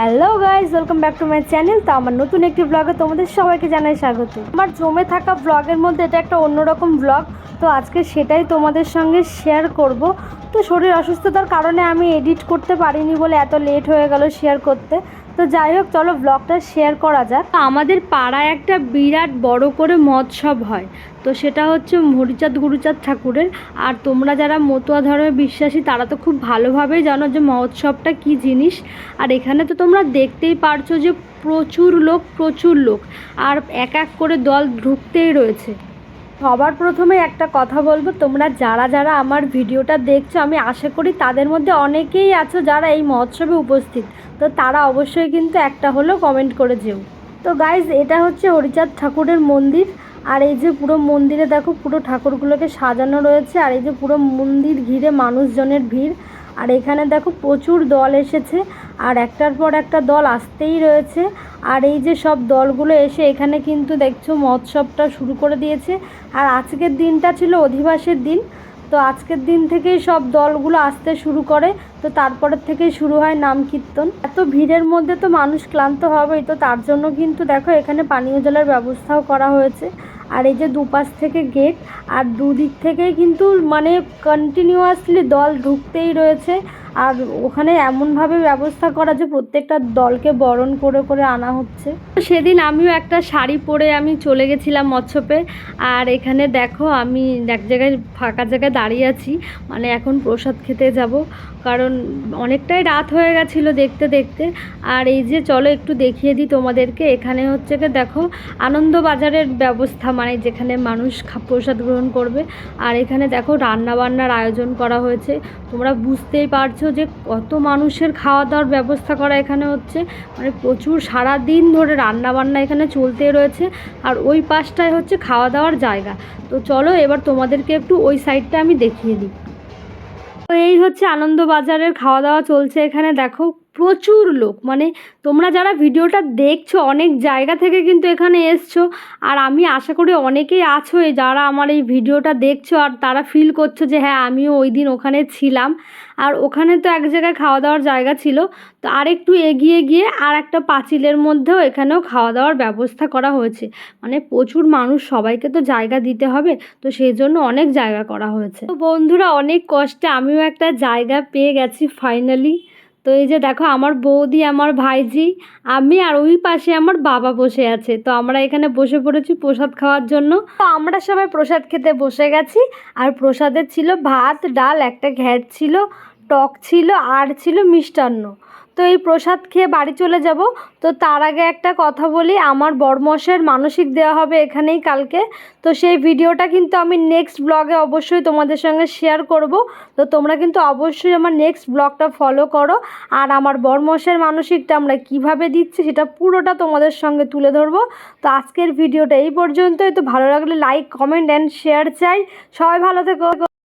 Hello guys welcome back to my channel তো আমার নতুন একটি ব্লগে তোমাদের সবাইকে জানাই স্বাগত। আমার জমে থাকা ব্লগের মধ্যে এটা একটা অন্যরকম ব্লগ তো আজকে সেটাই তোমাদের সঙ্গে শেয়ার করব। তো শরীর অসুস্থতার কারণে আমি এডিট করতে পারিনি বলে এত লেট হয়ে গেল শেয়ার করতে। তো যাই হোক, চলো ব্লগটা শেয়ার করা যাক। আমাদের পাড়ায় একটা বিরাট বড় করে মহোৎসব হয়। তো সেটা হচ্ছে হরিচাঁদ গুরুচাঁদ ঠাকুরের। আর তোমরা যারা মতুয়া ধর্মে বিশ্বাসী, তারা তো খুব ভালোভাবেই জানো যে মহোৎসবটা কী জিনিস। আর এখানে তো তোমরা দেখতেই পারছ যে প্রচুর লোক প্রচুর লোক। আর এক এক করে দল ঢুকতেই রয়েছে। সবার প্রথমে একটা কথা বলব, তোমরা যারা যারা আমার ভিডিওটা দেখছ, আমি আশা করি তাদের মধ্যে অনেকেই আছো যারা এই মহোৎসবে উপস্থিত। তো তারা অবশ্যই কিন্তু একটা হলেও কমেন্ট করে যেও। তো গাইজ এটা হচ্ছে হরিচাঁদ ঠাকুরের মন্দির। আর এই যে পুরো মন্দিরে দেখো, পুরো ঠাকুরগুলোকে সাজানো রয়েছে। আর এই যে পুরো মন্দির ঘিরে মানুষজনের ভিড়। আর এখানে দেখো প্রচুর দল এসেছে। আর একটার পর একটা দল আসতেই রয়েছে। আর এই যে সব দলগুলো এসে এখানে কিন্তু দেখছ মহোৎসবটা শুরু করে দিয়েছে। আর আজকের দিনটা ছিল অধিবাসের দিন। তো আজকের দিন থেকেই সব দলগুলো আসতে শুরু করে। তো তারপরের থেকেই শুরু হয় নাম কীর্তন। এত ভিড়ের মধ্যে তো মানুষ ক্লান্ত হবেই। তো তার জন্য কিন্তু দেখো এখানে পানীয় জলের ব্যবস্থাও করা হয়েছে। আর এই যে দুপাশ থেকে গেট, আর দুদিক থেকেই কিন্তু মানে কন্টিনিউয়াসলি দল ঢুকতেই রয়েছে। আর ওখানে এমনভাবে ব্যবস্থা করা যে প্রত্যেকটা দলকে বরণ করে করে আনা হচ্ছে। সেদিন আমিও একটা শাড়ি পরে আমি চলে গেছিলাম মৎস্যপে। আর এখানে দেখো, আমি এক জায়গায়, ফাঁকা জায়গায় দাঁড়িয়ে আছি। মানে এখন প্রসাদ খেতে যাব। কারণ অনেকটাই রাত হয়ে গেছিল দেখতে দেখতে। আর এই যে চলো একটু দেখিয়ে দিই তোমাদেরকে। এখানে হচ্ছে কি, দেখো, আনন্দবাজারের ব্যবস্থা। মানে যেখানে মানুষ প্রসাদ গ্রহণ করবে। আর এখানে দেখো রান্না বান্নার আয়োজন করা হয়েছে। তোমরা বুঝতেই পারছ যে কত মানুষের খাওয়া দাওয়ার ব্যবস্থা করা এখানে হচ্ছে? মানে প্রচুর সারা দিন ধরে রান্না বান্না এখানে চলতে রয়েছে আর ওই পাশটায় হচ্ছে খাওয়া দাওয়ার জায়গা। তো চলো এবার তোমাদেরকে একটু ওই সাইডটা আমি দেখিয়ে দিই। তো এই হচ্ছে আনন্দবাজারের খাওয়া দাওয়া চলছে এখানে। দেখো প্রচুর লোক। মানে তোমরা যারা ভিডিওটা দেখছ, অনেক জায়গা থেকে কিন্তু এখানে এসছো। আর আমি আশা করি অনেকেই আছো যারা আমার এই ভিডিওটা দেখছ আর তারা ফিল করছ যে হ্যাঁ আমিও ওই দিন ওখানে ছিলাম। আর ওখানে তো এক জায়গায় খাওয়া দাওয়ার জায়গা ছিল। তো আর একটু এগিয়ে গিয়ে আর একটা পাঁচিলের মধ্যেও এখানেও খাওয়া দাওয়ার ব্যবস্থা করা হয়েছে। মানে প্রচুর মানুষ, সবাইকে তো জায়গা দিতে হবে। তো সেই জন্য অনেক জায়গা করা হয়েছে। তো বন্ধুরা, অনেক কষ্টে আমিও একটা জায়গা পেয়ে গেছি ফাইনালি তো এই যে দেখো, আমার বৌদি, আমার ভাইজি, আমি আর ওই পাশে আমার বাবা বসে আছে। তো আমরা এখানে বসে পড়েছি প্রসাদ খাওয়ার জন্য। তো আমরা সবাই প্রসাদ খেতে বসে গেছি। আর প্রসাদের ছিল ভাত, ডাল, একটা ঘ্যাট ছিল, টক ছিল, আর ছিল মিষ্টান্ন। তো এই প্রসাদ খেয়ে বাড়ি চলে যাব। তো তার আগে একটা কথা বলি, আমার বড়মশের মানসিক দেওয়া হবে এখানেই কালকে। তো সেই ভিডিওটা কিন্তু আমি নেক্সট ব্লগে অবশ্যই তোমাদের সঙ্গে শেয়ার করব। তো তোমরা কিন্তু অবশ্যই আমার নেক্সট ব্লগটা ফলো করো। আর আমার বড়মশের মানসিকটা আমরা কীভাবে দিচ্ছি সেটা পুরোটা তোমাদের সঙ্গে তুলে ধরবো। তো আজকের ভিডিওটা এই পর্যন্তই। তো ভালো লাগলে লাইক কমেন্ট অ্যান্ড শেয়ার চাই। সবাই ভালো থেকো।